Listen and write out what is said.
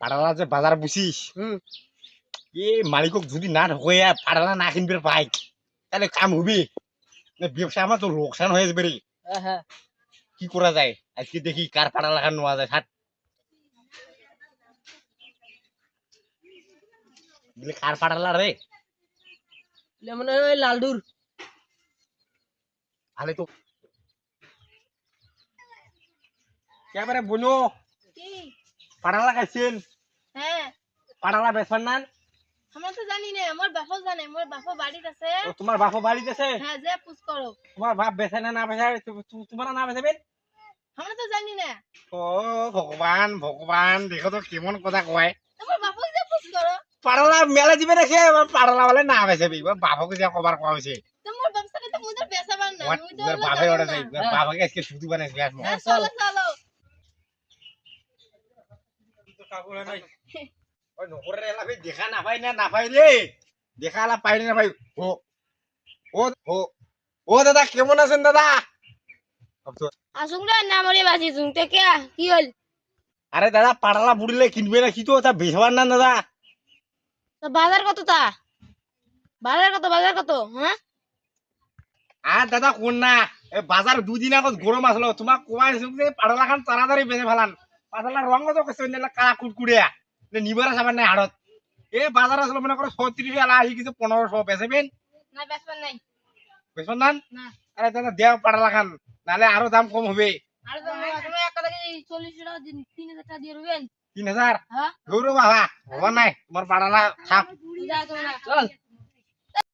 পাড়ালা যে বাজার বুঝিস হুম? এ মালিকক যদি না ঢোকে পাড়ালা না কিনবে পাই। তাহলে কাম হবি? ব্যবসা আমার তো লোকসান হয়ে যাবে রে কি করা যায়? আজকে দেখি কার পাড়ালা খান নেওয়া যায় হাট বলে কার পাড়ালা রে মনে হয় লালডুর ভালো তো। এবারে বলো। কি পাড়ালা খাইছেন হ্যাঁ। পাড়ালা বেসন না? আমরা তো জানি না আমার বাপও জানে আমার বাপও বাড়িতে আছে। ও তোমার বাপও বাড়িতে আছে? হ্যাঁ যে পুষ করো। তোমার বাপ বেছে না না তু- তোমার না বেচাবেন আমরা তো জানি না। ও ভগবান ভগবান দেখো তো কেমন কথা কয়। আমার বাপও যে পুষ করো। পাড়ালা মেলা দিবে রেখে পাড়ালা বলে না বেচাবি বাপকে যা কবার কওয়া হয়েছে। তোমার ব্যবসাকে তো মুদের বেসাবার না ওগুলো বাপে ওটা না। চাই আজকে শুধু বানাইছে আসব হ্যাঁ, চলো। চলো ওই নকরে এলা দেখা না না? না রে দেখা এলা পাই না ভাই ও ও ও ও দাদা কেমন আছেন দাদা? আসুন রে না মরে বাজি তুমি কে কি হল? আরে দাদা পাড়ালা বুড়িলে কিনবে না? কি তো তা বেচবার না দাদা? তো বাজার কত তা? বাজার কত বাজার কত হ্যাঁ আর দাদা কোন না। এ বাজার দুদিন আগত গরম আসলো তোমাক কোয়াই যে পাড়ালা খান তাড়াতাড়ি বেচে ফেলান। পাতালা রঙ তো কেছে না কালা কুটকুড়িয়া নিবার সাবান নাই হাড়ত। এ বাজার আসলো মনে করো ছত্রিশ এলা আহি কিছু পনেরোশো বেচেবেন? না বেসবার নাই। বেচবেন না না। আরে দাদা দেও পাড়ালা খান নাহলে আরও দাম কম হবে। আর তুমি তুমি এক কথা কি চল্লিশ টাকা দিন তিন হাজার দিয়ে হ্যাঁ। গৌরব বাবা হবা নাই তোমার পাড়ালা না চল।